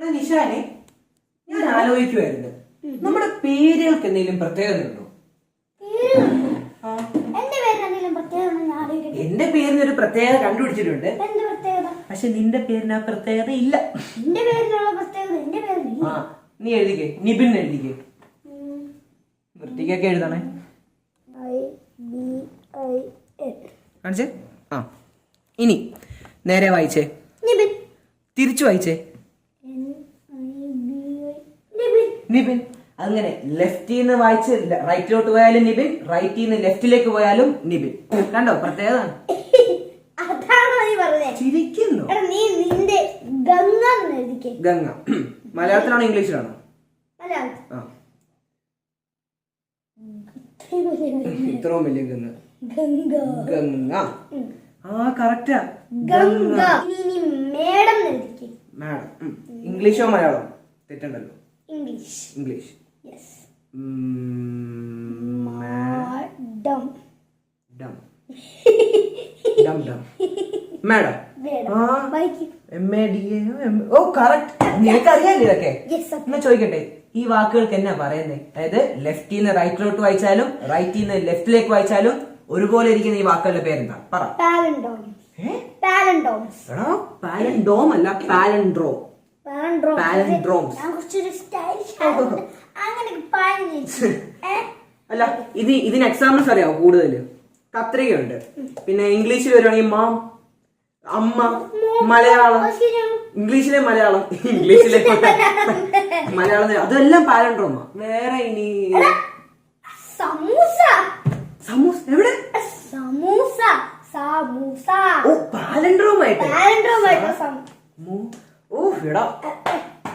എടാ നിഷാനെ ഞാൻ ആലോചിക്കുമായിരുന്നു നമ്മുടെ പേരുകൾക്ക് എന്തെങ്കിലും പ്രത്യേകത ഉണ്ടോ എന്റെ പേരിന് ഒരു പ്രത്യേകത കണ്ടുപിടിച്ചിട്ടുണ്ട്. പക്ഷെ നിന്റെ പേരിന് ആ പ്രത്യേകത ഇല്ല. ആ നീ എഴുതിക്കേ. നിബിൻ എഴുതിക്കേ. വൃത്തിക്കൊക്കെ എഴുതണേ. കാണിച്ചേ? ആ. ഇനി നേരെ വായിച്ചേ. നിബിൻ. തിരിച്ചു വായിച്ചേ N I B I Nibin. അങ്ങനെ ലെഫ്റ്റിൽ നിന്ന് വായിച്ച് റൈറ്റിലോട്ട് പോയാലും നിബിൻ റൈറ്റിൽ നിന്ന് ലെഫ്റ്റിലേക്ക് പോയാലും നിബിൻ. കണ്ടോ? പ്രത്യേകത ചിരിക്കുന്നു. ഗംഗ മലയാളത്തിലാണോ ഇംഗ്ലീഷിലാണോ? ഇത്രയും വലിയ ഗംഗ. ഗംഗ. ആ കറക്റ്റാ. ഗംഗ. മാഡം ഇംഗ്ലീഷോ Malayalam? തെറ്റുണ്ടല്ലോ. English English yes Madam. Madam dam dam dam madam madam D A oh correct നിനക്കറിയാലോ ഇതൊക്കെ? എന്നാ ചോദിക്കട്ടെ? ഈ വാക്കുകൾക്ക് എന്നാ പറയുന്നത് അതായത് ലെഫ്റ്റിൽ നിന്ന് റൈറ്റിലോട്ട് വായിച്ചാലും റൈറ്റിൽ നിന്ന് ലെഫ്റ്റിലേക്ക് വായിച്ചാലും ഒരുപോലെ ഇരിക്കുന്ന ഈ വാക്കുകളുടെ പേരെന്താ? പറ. പാലൻഡോം അല്ല പാലൻഡ്രോ അല്ല ഇത് ഇതിന് എക്സാമ്പിൾസ് അറിയാവോ കൂടുതൽ കത്രികയുണ്ട്. പിന്നെ ഇംഗ്ലീഷിൽ വരുവാണെങ്കിൽ മാം അമ്മ മലയാളം. ഇംഗ്ലീഷിലെ മലയാളം. ഇംഗ്ലീഷിലെ മലയാളം. അതെല്ലാം പാലൻഡ്രോമാ വേറെ ഇനി സമൂസ എവിടെ സമൂസ സമൂസ ഓ പാലൻഡ്രോമായിട്ട് പാലൻഡ്രോം ആയിട്ട് സം- മോ- എടാ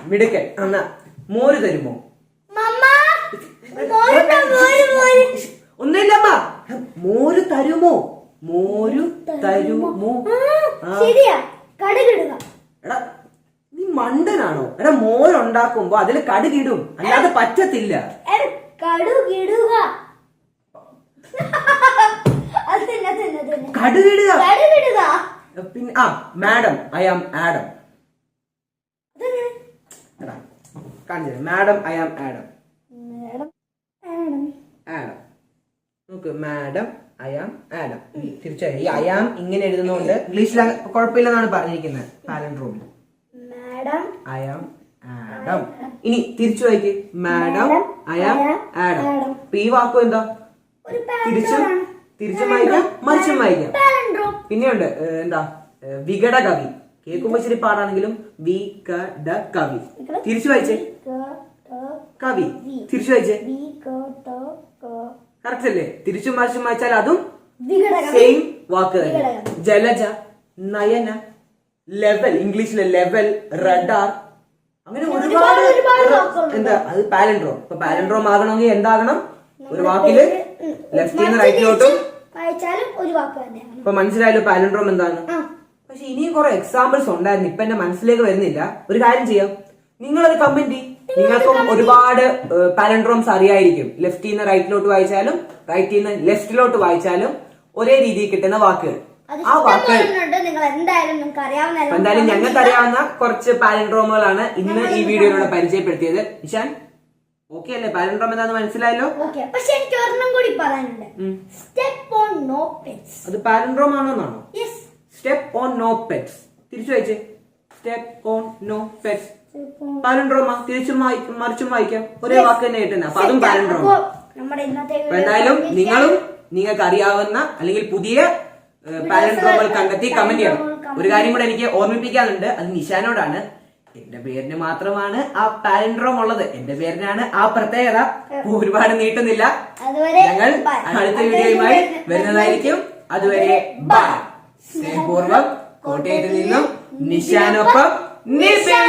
മിടുക്കൻ. എന്നാ മോര് തരുമോ? ഒന്നുമില്ലമ്മ മോര് തരുമോ? മോര് തരുമോ? എടാ നീ മണ്ടനാണോ? എടാ മോരുണ്ടാക്കുമ്പോ അതിൽ കടുകിടും. അല്ലാതെ പറ്റത്തില്ല. കടുകിടുക. പിന്നെ ആ മാഡം ഐ ആം ആഡം. എടാ കാണിച്ചു madam I am Adam Adam നോക്ക് മാഡം ഐ ആം ആഡം തിരിച്ചറിയാം. ഈ ഐ ആം ഇങ്ങനെ എഴുതുന്നതുകൊണ്ട് ഇംഗ്ലീഷിൽ കുഴപ്പമില്ലെന്നാണ് പറഞ്ഞിരിക്കുന്നത് പാലൻഡ്രോമിൽ മാഡം ഐ ആം ആഡം ഇനി തിരിച്ചു വായിക്ക്. മാഡം ഐ ആം ആഡം അപ്പൊ ഈ വാക്കും എന്താ? തിരിച്ചും തിരിച്ചും വായിക്കാം മറിച്ചും വായിക്കാം. പിന്നെയുണ്ട് എന്താ? വിഘടകവി വികട കവി കേൾക്കുമ്പോ ഇച്ചിരി പാടാണെങ്കിലും വി ക ഡ കവി. തിരിച്ചു വായിച്ചേ. കവി. തിരിച്ചു വായിച്ചേ. കറക്റ്റ് അല്ലേ? തിരിച്ചും മറിച്ചും വായിച്ചാൽ അതും സെയിം വാക്ക് തന്നെ. ജലജ നയന ലെവൽ ഇംഗ്ലീഷിലെ ലെവൽ റഡാർ അങ്ങനെ ഒരുപാട്. എന്താ അത് പാലൻഡ്രോം ഇപ്പൊ പാലൻഡ്രോം ആകണമെങ്കിൽ എന്താകണം? ഒരു വാക്കിൽ ലെഫ്റ്റ് നിന്ന് റൈറ്റിലോട്ടും ഇപ്പൊ മനസ്സിലായല്ലോ പാലൻഡ്രോം എന്താണ്? കുറെ എക്സാമ്പിൾസ് ഉണ്ടായിരുന്നു. ഇപ്പൊ എന്റെ മനസ്സിലേക്ക് വരുന്നില്ല. ഒരു കാര്യം ചെയ്യാം. നിങ്ങളൊരു കമന്റ് നിങ്ങൾക്കും ഒരുപാട് പാലൻഡ്രോംസ് അറിയായിരിക്കും. ലെഫ്റ്റിൽ നിന്ന് റൈറ്റിലോട്ട് വായിച്ചാലും റൈറ്റിൽ നിന്ന് ലെഫ്റ്റിലോട്ട് വായിച്ചാലും ഒരേ രീതിയിൽ കിട്ടുന്ന വാക്കുകൾ. ആ വാക്കുകൾ എന്തായാലും ഞങ്ങൾക്ക് അറിയാവുന്ന കുറച്ച് പാലൻഡ്രോമുകളാണ് ഇന്ന് ഈ വീഡിയോയിലൂടെ പരിചയപ്പെടുത്തിയത്. ഇഷാൻ ഓക്കെ അല്ലേ? പാലൻഡ്രോം എന്താന്ന് മനസ്സിലായല്ലോ? പക്ഷെ എനിക്ക് ഒരെണ്ണം കൂടി പറയാനുണ്ട്. സ്റ്റെപ്പ് ഓൺ നോ പെറ്റ്സ് അത് പാലൻഡ്രോം ആണോ എന്നാണോ? Yes step on no pets തിരിച്ചു വായിച്ചേ. സ്റ്റെപ്പ് ഓൺ നോ പെറ്റ്സ് പാലൻഡ്രോമ തിരിച്ചും മറിച്ചും വായിക്കാം. ഒരേ വാക്ക് തന്നെ കിട്ടുന്നത് അപ്പൊ അതും അപ്പൊ എന്തായാലും നിങ്ങളും നിങ്ങൾക്ക് അറിയാവുന്ന അല്ലെങ്കിൽ പുതിയ പാരൻഡ്രോമൽ കണ്ടെത്തി കമന്റ് ചെയ്യണം. ഒരു കാര്യം കൂടെ എനിക്ക് ഓർമ്മിപ്പിക്കാനുണ്ട്. അത് നിശാനോടാണ് എന്റെ പേരിന് മാത്രമാണ് ആ പാലൻഡ്രോം ഉള്ളത്. എന്റെ പേരിനാണ് ആ പ്രത്യേകത. ഒരുപാട് നീട്ടുന്നില്ല. ഞങ്ങൾ അടുത്ത വീഡിയോയുമായി വരുന്നതായിരിക്കും. അതുവരെ ബൈ. സ്നേഹപൂർവം കോട്ടയത്തിൽ നിന്നും നിശാനൊപ്പം നിസിൻ